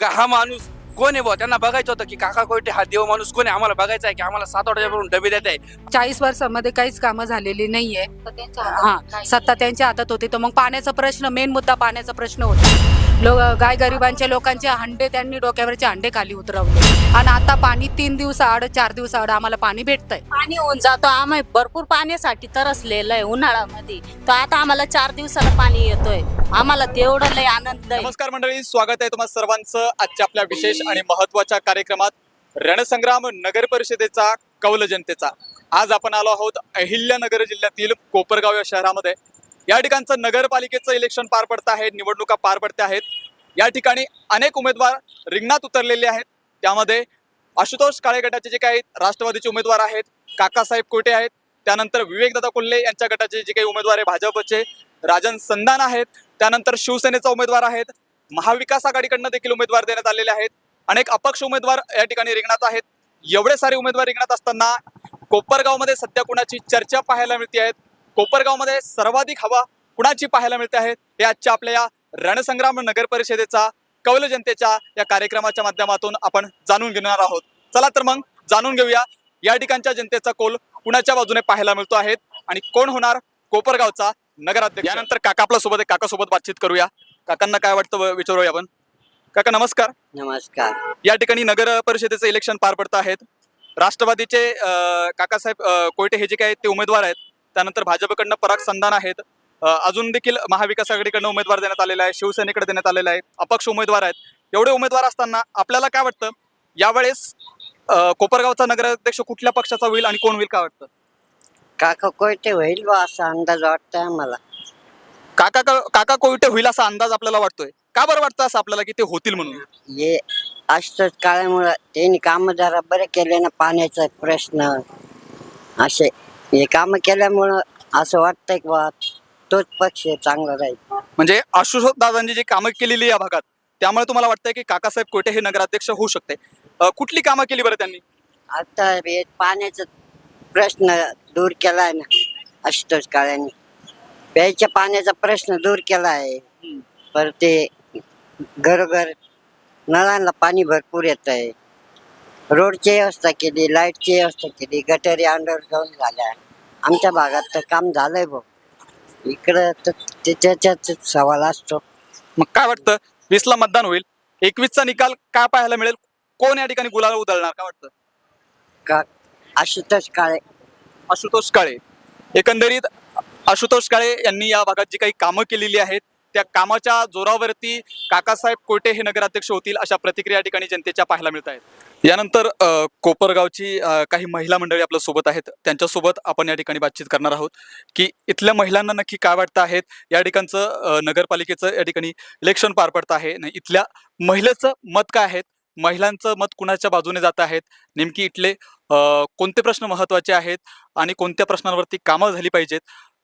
का हा माणूस कोण आहे बुवा? त्यांना बघायचं होतं की काका कोयटे हा देव माणूस कोण आहे? आम्हाला बघायचा आहे की आम्हाला सात आठवड्यावरून डबे देत आहे. चाळीस वर्षामध्ये काहीच कामं झालेली नाहीये. हा सत्ता त्यांच्या हातात होती. तर मग पाण्याचा प्रश्न मेन मुद्दा पाण्याचा प्रश्न होता. लोक गाय गरिबांच्या लोकांचे हंडे त्यांनी डोक्यावरचे हंडे खाली उतरवले. आणि आता पाणी तीन दिवसाआड चार दिवसाआड आम्हाला पाणी भेटतंय. पाणी होऊन जातो आम्ही. भरपूर पाण्यासाठी तरसलेलं आहे उन्हाळ्यामध्ये. तर आता आम्हाला चार दिवसाला पाणी येतोय. आम्हाला तेवढं लय आनंद आहे. नमस्कार मंडळी स्वागत आहे तुम्हा सर्वांचं आजच्या आपल्या विशेष आणि महत्त्वाच्या कार्यक्रमात. रणसंग्राम नगर परिषदेचा कौल जनतेचा. आज आपण आलो आहोत अहिल्यानगर जिल्ह्यातील कोपरगाव या शहरामध्ये. या ठिकाणचं नगरपालिकेचं इलेक्शन पार पडत आहे निवडणुका पार पडत आहेत. या ठिकाणी अनेक उमेदवार रिंगणात उतरलेले आहेत. त्यामध्ये आशुतोष काळे गटाचे जे काही राष्ट्रवादीचे उमेदवार आहेत काकासाहेब कोटे आहेत. त्यानंतर विवेकदादा कोल्हे यांच्या गटाचे जे काही उमेदवार आहे भाजपचे राजन संधान आहेत. त्यानंतर शिवसेनेचा उमेदवार आहेत. महाविकास आघाडीकडनं देखील उमेदवार देण्यात आलेले आहेत. अनेक अपक्ष उमेदवार या ठिकाणी रिंगणात आहेत. एवढे सारे उमेदवार रिंगणात असताना कोपरगावमध्ये सध्या कुणाची चर्चा पाहायला मिळते आहेत कोपरगावमध्ये सर्वाधिक हवा कुणाची पाहायला मिळते आहे? हे आजच्या आपल्या या रणसंग्राम नगर परिषदेचा कौल जनतेच्या या कार्यक्रमाच्या माध्यमातून आपण जाणून घेणार आहोत. चला तर मग जाणून घेऊया. या ठिकाणच्या जनतेचा कोल कुणाच्या बाजूने पाहायला मिळतो आहे आणि कोण होणार कोपरगावचा नगराध्यक्ष? यानंतर काका आपल्यासोबत काका सोबत बातचीत करूया. काकांना काय वाटतं विचारूया आपण? काका नमस्कार. नमस्कार. या ठिकाणी नगर परिषदेचं इलेक्शन पार पडत आहेत. राष्ट्रवादीचे काकासाहेब कोयटे हे जे काही ते उमेदवार आहेत. त्यानंतर भाजपकडनं पराग संधान आहेत. अजून देखील महाविकास आघाडीकडनं उमेदवार देण्यात आलेला आहे शिवसेनेकडे देण्यात आलेला आहे अपक्ष उमेदवार आहेत. एवढे उमेदवार असताना आपल्याला काय वाटतं? यावेळेस कोपरगावचा नगराध्यक्ष कुठल्या पक्षाचा होईल आणि कोण होईल काय वाटतं? काका कोयते होईल बा असा अंदाज वाटतोय आम्हाला. काका काका कोयटे होईल असा अंदाज आपल्याला वाटतोय? का बरं वाटतं असं आपल्याला की ते होतील म्हणून? हे असतंच काळामुळं त्यांनी काम जरा बरे केले ना पाण्याचा प्रश्न असे हे काम केल्यामुळं असं वाटतंय की बा तोच पक्ष चांगला राहील. म्हणजे आशुतोष दादांनी जी कामं केलेली आहे या भागात त्यामुळे तुम्हाला वाटतंय की काकासाहेब कोटे हे नगराध्यक्ष होऊ शकते. अं, कुठली कामं केली बरं त्यांनी? आता हे पाण्याचा प्रश्न दूर केलाय ना असतोच काळ्यांनी. प्यायच्या पाण्याचा प्रश्न दूर केला आहे पर ते घरोघर नळांना पाणी भरपूर येत आहे रोडची व्यवस्था केली लाईटची व्यवस्था केली गटारी अंडरग्राऊंड झाल्या. आमच्या भागात तर काम झालंय भाऊ. इकडं तर त्याच्यात सवाल असतो. मग काय वाटतं? वीसला मतदान होईल. एकवीसचा निकाल काय पाहायला मिळेल? कोण या ठिकाणी गुलाल उधळणार? काय वाटतं? का? आशुतोष काळे. आशुतोष काळे. एकंदरीत आशुतोष काळे यांनी या भागात जी काही कामं केलेली आहेत त्या कामाच्या जोरावरती काकासाहेब कोटे हे नगराध्यक्ष होतील अशा प्रतिक्रिया या ठिकाणी जनतेच्या पाहायला मिळत आहेत यानंतर कोपरगावची काही महिला मंडळी आपल्यासोबत आहेत. त्यांच्यासोबत आपण या ठिकाणी बातचीत करणार आहोत की इथल्या महिलांना नक्की काय वाटतं आहेत या ठिकाणचं नगरपालिकेचं या ठिकाणी इलेक्शन पार पडतं आहे. नाही इथल्या महिलेचं मत काय आहेत महिलांचं मत कुणाच्या बाजूने जात आहेत? नेमकी इथले कोणते प्रश्न महत्त्वाचे आहेत? आणि कोणत्या प्रश्नांवरती कामं झाली पाहिजेत?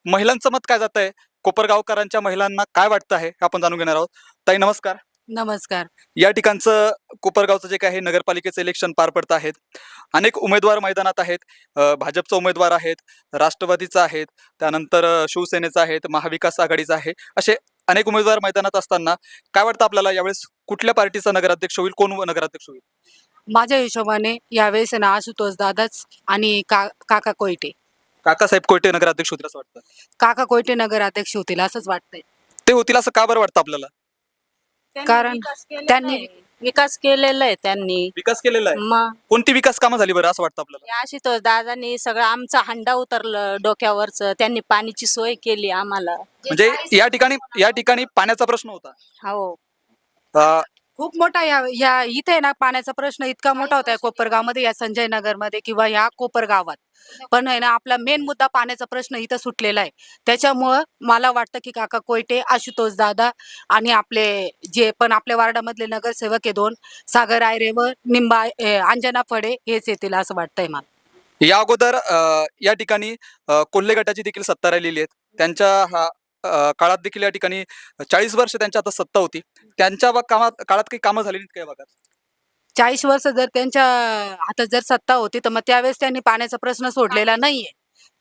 महिलांचं मत काय जात आहे? कोपरगावकरांच्या महिलांना काय वाटतं आहे? हे आपण जाणून घेणार आहोत. ताई नमस्कार. नमस्कार. या ठिकाणचं कोपरगावचं जे काही आहे नगरपालिकेचं इलेक्शन पार पडत आहेत अनेक उमेदवार मैदानात आहेत. भाजपचा उमेदवार आहेत राष्ट्रवादीचा आहेत त्यानंतर शिवसेनेचा आहेत महाविकास आघाडीचा आहे असे अनेक उमेदवार मैदानात असताना काय वाटतं आपल्याला? यावेळेस कुठल्या पार्टीचा नगराध्यक्ष होईल? कोण नगराध्यक्ष होईल? माझ्या हिशोबाने यावेळेस ना आशुतोष दादाच आणि का काका कोयटे. काकासाहेब कोयटे नगराध्यक्ष होतील असं वाटतं. काका कोयटे नगराध्यक्ष होतील असंच वाटतंय. ते होतील असं का बरं वाटतं आपल्याला? कारण त्यांनी-. विकास केलेला आहे त्यांनी. विकास केलेला आहे? मग कोणती विकास कामं झाली बरं असं वाटतं आपल्याला? या आशुतोष दादांनी सगळं आमचा हंडा उतरलं डोक्यावरच. त्यांनी पाणीची सोय केली आम्हाला. म्हणजे या ठिकाणी या ठिकाणी पाण्याचा प्रश्न होता. हो. अं, खूप मोठा या या इथे आहे ना पाण्याचा प्रश्न इतका मोठा होता कोपरगावमध्ये या संजय नगरमध्ये किंवा ह्या कोपरगावात. पण आहे ना आपला मेन मुद्दा पाण्याचा प्रश्न इथं सुटलेला आहे. त्याच्यामुळं मला वाटतं की काका कोयटे आशुतोष दादा आणि आपले जे पण आपल्या वार्डामधले नगरसेवक आहे दोन सागर आयरे व निंबा अंजना फडे हेच येतील असं वाटतंय मला. या अगोदर या ठिकाणी कोल्हे गटाची देखील सत्ता राहिलेली आहेत. त्यांच्या हा काळात देखील या ठिकाणी चाळीस वर्ष त्यांच्या आता सत्ता होती. त्यांच्या कामात काळात काही कामं झाली नाहीत काय भागात? चाळीस वर्ष जर त्यांच्या हातात जर सत्ता होती तर मग त्यावेळेस त्यांनी पाण्याचा प्रश्न सोडलेला नाहीये.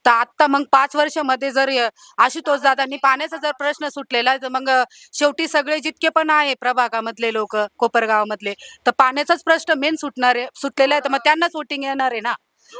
तर आता मग पाच वर्षामध्ये जर आशुतोष दादांनी पाण्याचा जर प्रश्न सुटलेला आहे, तर मग शेवटी सगळे जितके पण आहे प्रभागामधले लोक कोपरगावामधले तर पाण्याचाच प्रश्न मेन सुटणार आहे सुटलेला आहे तर मग त्यांनाच वोटिंग येणार आहे ना?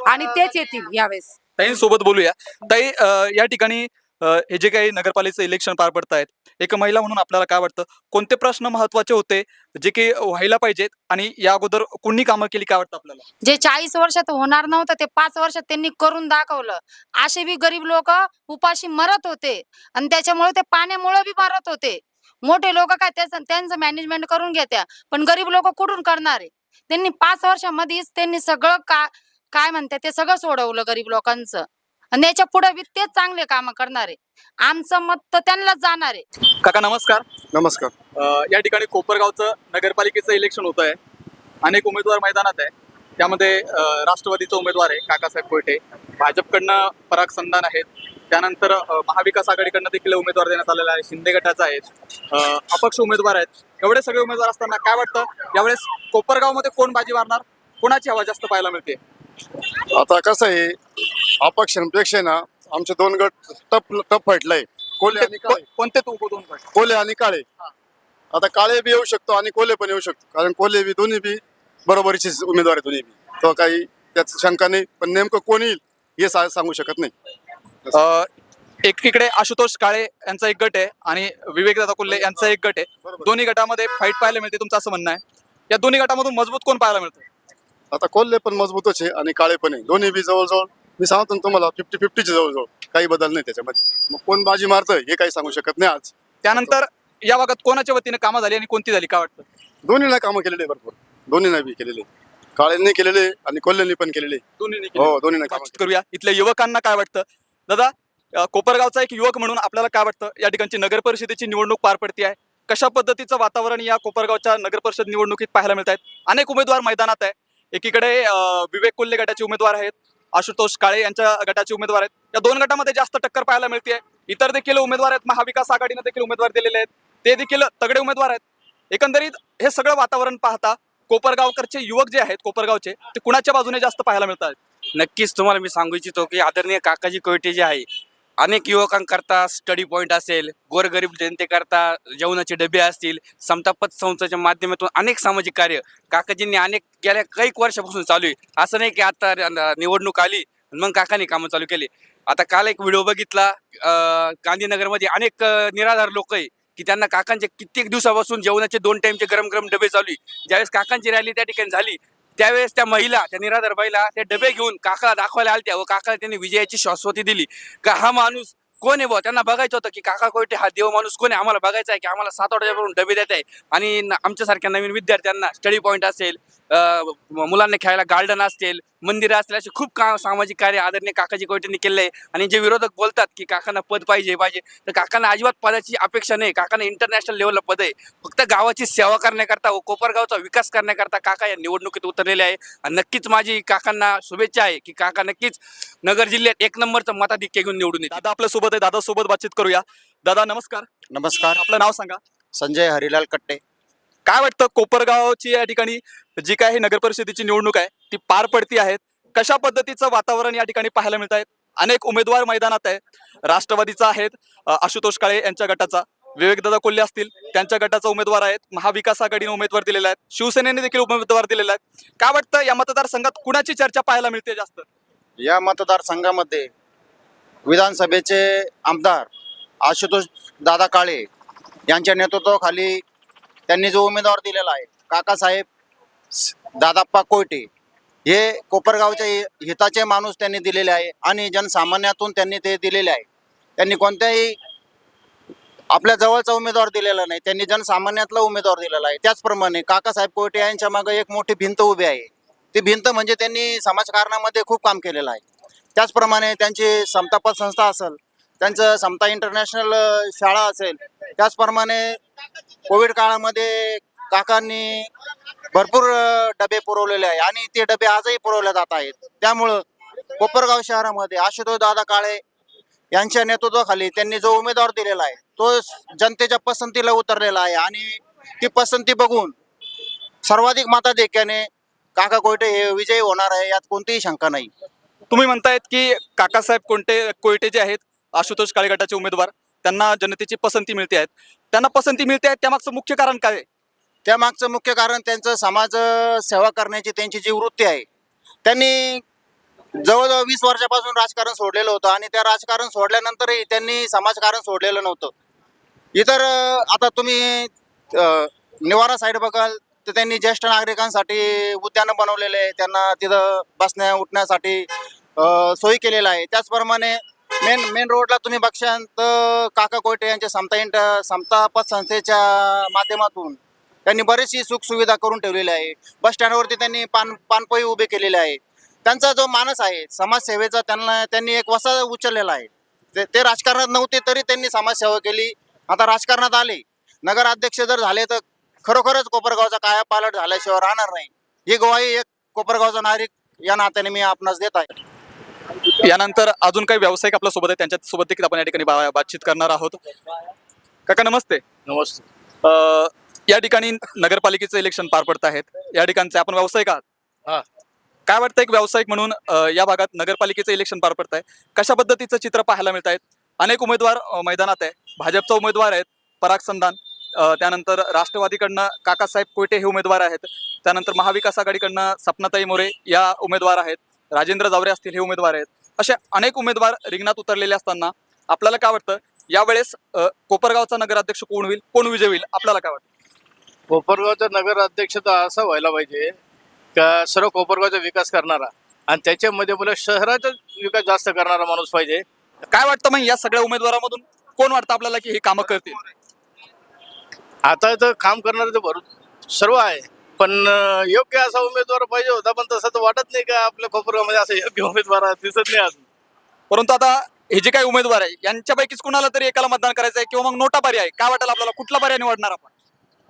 आणि तेच येतील यावेळेस. ताईंसोबत बोलूया. ताई या ठिकाणी हे जे काही नगरपालिकेचं इलेक्शन पार पडत आहेत एक महिला म्हणून आपल्याला काय वाटतं? कोणते प्रश्न महत्त्वाचे होते जे की व्हायला पाहिजेत आणि या अगोदर कोणी कामं केली काय वाटतं आपल्याला? जे चाळीस वर्षात होणार नव्हतं ते पाच वर्षात त्यांनी करून दाखवलं. असे बी गरीब लोक उपाशी मरत होते आणि त्याच्यामुळे ते पाण्यामुळे बी मरत होते. मोठे लोक काय त्याचं त्यांचं मॅनेजमेंट करून घेत्या पण गरीब लोक कुठून करणार आहे? त्यांनी पाच वर्षामध्येच त्यांनी सगळं का काय म्हणतात ते सगळं सोडवलं गरीब लोकांचं. आणि याच्यापुढे बी तेच चांगले काम करणार. आहे आमचं मत तर त्यांनाच जाणार. आहे काका नमस्कार. नमस्कार. अ, या ठिकाणी कोपरगावचं नगरपालिकेचं इलेक्शन होत आहे. अनेक उमेदवार मैदानात आहे. त्यामध्ये अ, राष्ट्रवादीचा उमेदवार आहे काकासाहेब कोयटे. भाजपकडनं पराग संधान आहेत. त्यानंतर अ, महाविकास आघाडीकडनं देखील उमेदवार देण्यात आलेला आहे. शिंदे गटाचा आहेत अ, अपक्ष उमेदवार आहेत. एवढे सगळे उमेदवार असताना काय वाटतं? यावेळेस कोपरगावमध्ये कोण बाजी मारणार? कोणाची हवा जास्त पाहायला मिळते? आता कसं आहे अपक्षांपेक्षा ना आमचे दोन गट टप टप फाटलाय. कोले आणि काळे. कोणते तू दोन गट? कोले आणि काळे. आता काळे बी येऊ शकतो आणि कोले पण येऊ शकतो. कारण कोले बी दोन्ही बी बरोबरीचे उमेदवार आहे दोन्ही बी. तो काही त्यात शंका नाही. पण नेमकं कोण येईल हे सांगू शकत नाही. अ, एकीकडे आशुतोष काळे यांचा एक गट आहे आणि विवेकदादा कोल्हे यांचा एक गट आहे. दोन्ही गटामध्ये फाईट पाहायला मिळते तुमचं असं म्हणणं आहे. या दोन्ही गटामधून मजबूत कोण पाहायला मिळतं? आता कोल्हे पण मजबूतच आहे आणि काळे पण आहे. दोन्ही बी जवळजवळ मी सांगतो ना तुम्हाला फिफ्टी फिफ्टीचे जवळजवळ. काही बदल नाही त्याच्यामध्ये. मग कोण बाजी मारतं हे काही सांगू शकत नाही आज. त्यानंतर या भागात कोणाच्या वतीने कामं झाली आणि कोणती झाली काय वाटतं? दोन्हीला कामं केलेले आहे भरपूर. दोन्हीला बी केलेले काळ्यांनी केलेले आणि कोल्ह्यांनी पण केलेले दोन्ही हो दोन्हीने कामं बातचीत करूया. इथल्या युवकांना काय वाटतं? दादा अ, कोपरगावचा एक युवक म्हणून आपल्याला काय वाटतं? या ठिकाणची नगर परिषदेची निवडणूक पार पडते आहे. कशा पद्धतीचं वातावरण या कोपरगावच्या नगर परिषद निवडणुकीत पाहायला मिळत आहेत अनेक उमेदवार मैदानात आहे एकीकडे अ, विवेक कोल्हे गटाचे उमेदवार आहेत. आशुतोष काळे यांच्या गटाचे उमेदवार आहेत. या दोन गटामध्ये जास्त टक्कर पाहायला मिळते इतर देखील उमेदवार आहेत. महाविकास आघाडीने देखील उमेदवार दिलेले आहेत. ते देखील तगडे उमेदवार आहेत. एकंदरीत हे सगळं वातावरण पाहता कोपरगावकरचे युवक जे आहेत कोपरगावचे ते कुणाच्या बाजूने जास्त पाहायला मिळतात? नक्कीच तुम्हाला मी सांगू इच्छितो की आदरणीय काकाजी कोयटे जे आहे अनेक युवकांकरता स्टडी पॉईंट असेल गोरगरीब जनतेकरता जेवणाचे डबे असतील समतापत संस्थेच्या माध्यमातून अनेक सामाजिक कार्य. काकाजींनी अनेक गेल्या काही वर्षापासून चालू आहे. असं नाही की आता निवडणूक आली मग काकांनी कामं चालू केली. आता काल एक व्हिडिओ बघितला गांधीनगरमध्ये अनेक निराधार लोक आहे की त्यांना काकांचे कित्येक दिवसापासून जेवणाचे दोन टाइमचे गरम गरम डबे चालू आहे. ज्यावेळेस काकांची रॅली त्या ठिकाणी झाली त्यावेळेस त्या महिला त्या निराधार बाईला ते डबे घेऊन काकाला दाखवायला आलत्या व काकाला त्यांनी विजयाची शाश्वती दिली. का हा माणूस कोण आहे बुवा? त्यांना बघायचं होतं की काका कोयटे हा देव माणूस कोण आहे? आम्हाला बघायचा आहे की आम्हाला सात आठवड्यापासून डबे देत आहे. आणि आमच्यासारख्या नवीन विद्यार्थ्यांना स्टडी पॉईंट असेल मुलांना खेळायला गार्डन असतील मंदिरं असतील असे खूप का सामाजिक कार्य आदरणीय काकाजी कोयटेंनी केले आहे. आणि जे विरोधक बोलतात की काकांना पद पाहिजे हे पाहिजे तर काकांना अजिबात पदाची अपेक्षा नाही. काकांना इंटरनॅशनल लेवलला पद आहे. फक्त गावाची सेवा करण्याकरता व कोपरगावचा विकास करण्याकरता काका या निवडणुकीत उतरलेले आहे. आणि नक्कीच माझी काकांना शुभेच्छा आहे की काका नक्कीच नगर जिल्ह्यात एक नंबरचं मताधिक्य घेऊन निवडून येतील. दादा आपल्यासोबत आहे. दादा सोबत बातचीत करूया. दादा नमस्कार. नमस्कार. आपलं नाव सांगा. संजय हरिलाल कट्टे. काय वाटतं कोपरगावची या ठिकाणी जी काय ही नगर परिषदेची निवडणूक आहे ती पार पडती आहेत? कशा पद्धतीचं वातावरण या ठिकाणी पाहायला मिळत आहेत अनेक उमेदवार मैदानात आहे राष्ट्रवादीचा आहेत आशुतोष काळे यांच्या गटाचा विवेकदादा कोल्हे असतील त्यांच्या गटाचा उमेदवार आहेत महाविकास आघाडीने उमेदवार दिलेला आहेत शिवसेनेने देखील उमेदवार दिलेला आहेत काय वाटतं या मतदारसंघात कुणाची चर्चा पाहायला मिळते जास्त? या मतदारसंघामध्ये विधानसभेचे आमदार आशुतोष दादा काळे यांच्या नेतृत्वाखाली त्यांनी जो उमेदवार दिलेला आहे काकासाहेब दादाप्पा कोयटे हे कोपरगावच्या हिताचे माणूस त्यांनी दिलेले आहे आणि जनसामान्यातून त्यांनी ते दिलेले आहे. त्यांनी कोणत्याही आपल्या जवळचा उमेदवार दिलेला नाही त्यांनी जनसामान्यातला उमेदवार दिलेला आहे. त्याचप्रमाणे काकासाहेब कोयटे यांच्या मागे एक मोठी भिंत उभी आहे. ती भिंत म्हणजे त्यांनी समाजकारणामध्ये खूप काम केलेलं आहे. त्याचप्रमाणे त्यांची समतापद संस्था असेल त्यांचं समता इंटरनॅशनल शाळा असेल त्याचप्रमाणे कोविड काळामध्ये काकांनी भरपूर डबे पुरवलेले आहे आणि ते डबे आजही पुरवले जात आहेत. त्यामुळं कोपरगाव शहरामध्ये आशुतोष दादा काळे यांच्या नेतृत्वाखाली त्यांनी जो उमेदवार दिलेला आहे तो जनतेच्या पसंतीला उतरलेला आहे आणि ती पसंती बघून सर्वाधिक मताधिक्याने काका कोयटे हे विजयी होणार आहे यात कोणतीही शंका नाही. तुम्ही म्हणतायत की काकासाहेब कोणते कोयटे जे आहेत आशुतोष काळे गटाचे उमेदवार त्यांना जनतेची पसंती मिळते आहेत. त्यांना पसंती मिळते आहे त्यामागचं मुख्य कारण काय? आहे? त्यामागचं मुख्य कारण त्यांचं समाज सेवा करण्याची त्यांची जी वृत्ती आहे त्यांनी जवळजवळ वीस वर्षापासून राजकारण सोडलेलं होतं आणि त्या राजकारण सोडल्यानंतरही त्यांनी समाजकारण सोडलेलं नव्हतं. इतर आता तुम्ही निवारा साईड बघाल तर त्यांनी ज्येष्ठ नागरिकांसाठी उद्यानं बनवलेले आहे. त्यांना तिथं बसण्या उठण्यासाठी सोयी केलेलं आहे. त्याचप्रमाणे मेन मेन रोडला तुम्ही बघशाल तर काका कोयटे यांच्या समता इंट समता संस्थेच्या माध्यमातून त्यांनी बरीचशी सुखसुविधा करून ठेवलेली आहे बस स्टँडवरती त्यांनी पान पानपोई उभे केलेले आहे त्यांचा जो मानस आहे समाजसेवेचा त्यांना त्यांनी एक वसा उचललेला आहे. ते ते राजकारणात नव्हते तरी त्यांनी समाजसेवा केली. आता राजकारणात आले. नगराध्यक्ष जर झाले तर खरोखरच कोपरगावचा काया पालट झाल्याशिवाय राहणार नाही. ही ग्वाही एक कोपरगावचा नागरिक या नात्याने मी आपणास देत आहे. यानंतर अजून काही व्यावसायिक आपल्यासोबत आहेत त्यांच्यासोबत देखील आपण या ठिकाणी बा- बातचीत करणार आहोत. काका नमस्ते. नमस्ते. अ, या ठिकाणी नगरपालिकेचं इलेक्शन पार पडत आहेत. या ठिकाणचे आपण व्यावसायिक आहात. हा. काय वाटतं एक व्यावसायिक म्हणून अ, या भागात नगरपालिकेचं इलेक्शन पार पडत आहे? कशा पद्धतीचं चित्र पाहायला मिळत आहेत? अनेक उमेदवार अ, मैदानात आहे भाजपचा उमेदवार आहेत पराग संधान. अ, त्यानंतर राष्ट्रवादीकडनं काकासाहेब कोयटे हे उमेदवार आहेत. त्यानंतर महाविकास आघाडीकडनं सपनाताई मोरे या उमेदवार आहेत. राजेंद्र जावरे असतील हे उमेदवार आहेत. असे अनेक उमेदवार रिंगणात उतरलेले असताना आपल्याला काय वाटतं? यावेळेस कोपरगावचा नगराध्यक्ष कोण होईल? कोण विजय होईल? आपल्याला काय वाटतं? कोपरगावचा नगर अध्यक्ष तर असा व्हायला पाहिजे का सर्व कोपरगावचा विकास करणारा आणि त्याच्यामध्ये मला शहराचा विकास जास्त करणारा माणूस पाहिजे. काय वाटतं मग या सगळ्या उमेदवारामधून? कोण वाटतं आपल्याला की हे कामं करतील? आता तर काम करणारे तर भरून सर्व आहे. पण योग्य असा उमेदवार पाहिजे होता पण तसं तर वाटत नाही का आपल्या कोपरगावमध्ये असं योग्य उमेदवार दिसत नाही अजून. परंतु आता हे जे काही उमेदवार आहे यांच्यापैकीच कुणाला तरी एकाला मतदान करायचं आहे किंवा मग नोटा पर्याय काय वाटेल आपल्याला? कुठला पर्याय निवडणार आपण?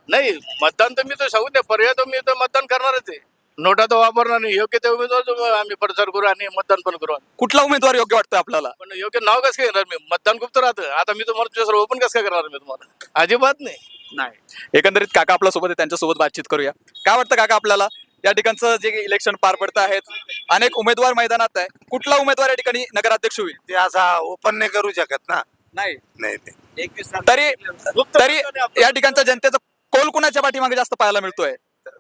नाही मतदान तर मी तर सांगू दे पर्याय तर मी तर मतदान करणारच आहे. नोटा तर वापरणार नाही. योग्य ते उमेदवार जो आम्ही प्रचार करू आणि मतदान पण करू. कुठला उमेदवार योग्य वाटतं आपल्याला? पण योग्य नाव कसं काय घेणार मी? मतदान गुप्त राहतं. आता मी तुम्हाला तुझ्या ओपन कसं काय करणार मी तुम्हाला? अजिबात नाही. नाही. एकंदरीत काका आपल्यासोबत आहे त्यांच्यासोबत बातचीत करूया. काय वाटतं काका आपल्याला? या ठिकाणचं जे इलेक्शन पार पडतं आहेत अनेक उमेदवार मैदानात आहे. कुठला उमेदवार या ठिकाणी नगराध्यक्ष होईल? ते असा ओपन नाही करू शकत ना. नाही. नाही ते तरी तरी या ठिकाणच्या जनतेचा कोल कुणाच्या पाठीमागे जास्त पाहायला मिळतोय?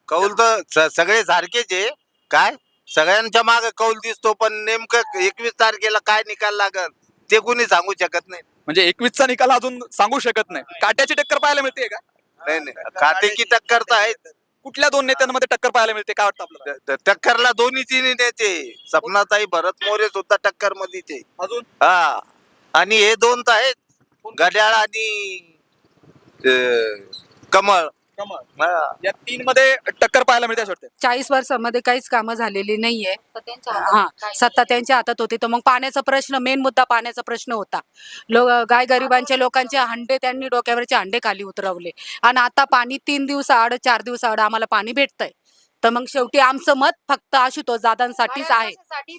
कौल तर स- सगळे सारखेच आहे. काय? सगळ्यांच्या मागे कौल दिसतो पण नेमकं एकवीस तारखेला काय निकाल लागल ते कोणी सांगू शकत नाही. म्हणजे एकवीसचा निकाल अजून सांगू शकत नाही. काट्याची टक्कर पाहायला मिळते का? नाही नाही. खाते की टक्कर तर आहेत. कुठल्या दोन नेत्यांमध्ये टक्कर पाहायला मिळते? काय वाटतं आपल्याला? ट- ट- टक्करला दोन्ही तिन्ही नेते. सपनाताई भरत मोरे सुद्धा टक्कर मध्येच आहे. अजून? हा. आणि हे दोन तर आहेत. घड्याळ आणि अं, कमळ. हा. या तीन मध्ये टक्कर पाहायला मिळते असं वाटतं चाळीस वर्षामध्ये काहीच कामं झालेली नाहीये. हा सत्ता त्यांच्या हातात होती. तर मग पाण्याचा प्रश्न मेन मुद्दा पाण्याचा प्रश्न होता. लोक गाय गरिबांच्या लोकांचे हंडे त्यांनी डोक्यावरचे हंडे खाली उतरवले. आणि आता पाणी तीन दिवसाआड चार दिवसाआड आम्हाला पाणी भेटतंय. तर मग शेवटी आमचं मत फक्त आशुतोष दादांसाठीच आहे.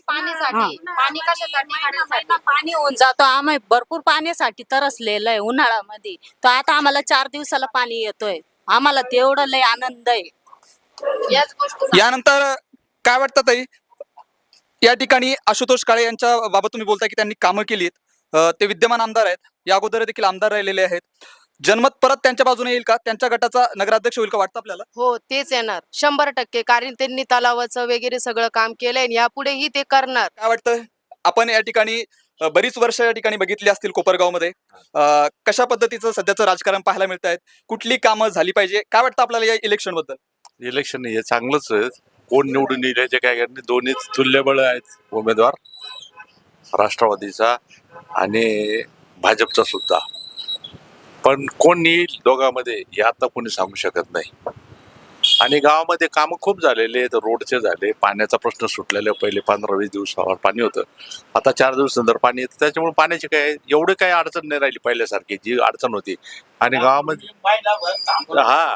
पाण्यासाठी पाणी कशासाठी? पाणी होऊन जातो. आम्ही भरपूर पाण्यासाठी तरसलेलं आहे उन्हाळ्यामध्ये. तर आता आम्हाला चार दिवसाला पाणी येतोय. आम्हाला तेवढं लय आनंद आहे. याच गोष्टी यानंतर काय वाटतं ताई? या ठिकाणी आशुतोष काळे यांच्या बाबत तुम्ही बोलताय की त्यांनी कामं केलीत. अं, ते विद्यमान आमदार आहेत. या अगोदर देखील आमदार राहिलेले आहेत. जनमत परत त्यांच्या बाजूने येईल का? त्यांच्या गटाचा नगराध्यक्ष होईल का वाटतं आपल्याला? हो तेच येणार. शंभर टक्के कारण त्यांनी तलावाचं वगैरे सगळं काम केलंय आणि यापुढेही ते करणार. काय वाटतं आपण या ठिकाणी बरीच वर्ष या ठिकाणी बघितली असतील कोपरगावमध्ये. कशा पद्धतीचं सध्याचं राजकारण पाहायला मिळत आहेत कुठली कामं झाली पाहिजे? काय वाटतं आपल्याला या इलेक्शनबद्दल इलेक्शन हे चांगलंच आहे. कोण निवडून येईल याचे काय करणे दोन्ही तुल्यबळ आहेत उमेदवार. राष्ट्रवादीचा आणि भाजपचा सुद्धा. पण कोण येईल दोघांमध्ये हे आता कोणी सांगू शकत नाही. आणि गावामध्ये कामं खूप झालेले आहेत. रोडचे झाले. पाण्याचा प्रश्न सुटलेला आहे. पहिले पंधरा वीस दिवसावर पाणी होतं. आता चार दिवसानंतर पाणी येतं. त्याच्यामुळे पाण्याची काय एवढी काही अडचण नाही राहिली पहिल्यासारखी. जी अडचण होती. आणि गावामध्ये हा.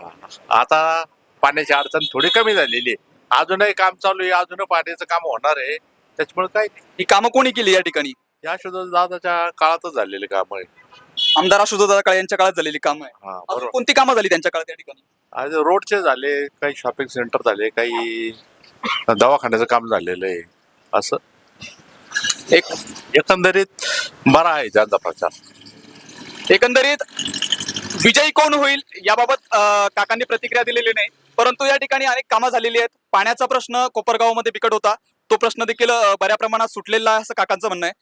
आता पाण्याची अडचण थोडी कमी झालेली आहे. अजूनही काम चालू आहे. अजून पाण्याचं काम होणार आहे. त्याच्यामुळे काय. ही कामं कोणी केली या ठिकाणी? या दादाच्या काळातच झालेले काम आहे आमदार आशुतोष काळे यांच्या काळात झालेली कामं आहे कोणती कामं झाली त्यांच्या काळात या ठिकाणी? आज रोडचे झाले काही शॉपिंग सेंटर झाले काही दवाखान्याचं काम झालेलं आहे. असं? एक एकंदरीत बरा आहे त्यांचा प्रचार. एकंदरीत विजयी कोण होईल याबाबत अ, काकांनी प्रतिक्रिया दिलेली नाही. परंतु या ठिकाणी अनेक कामं झालेली आहेत. पाण्याचा प्रश्न कोपरगावमध्ये बिकट होता. तो प्रश्न देखील अ, बऱ्या प्रमाणात सुटलेला आहे असं काकांचं म्हणणं आहे.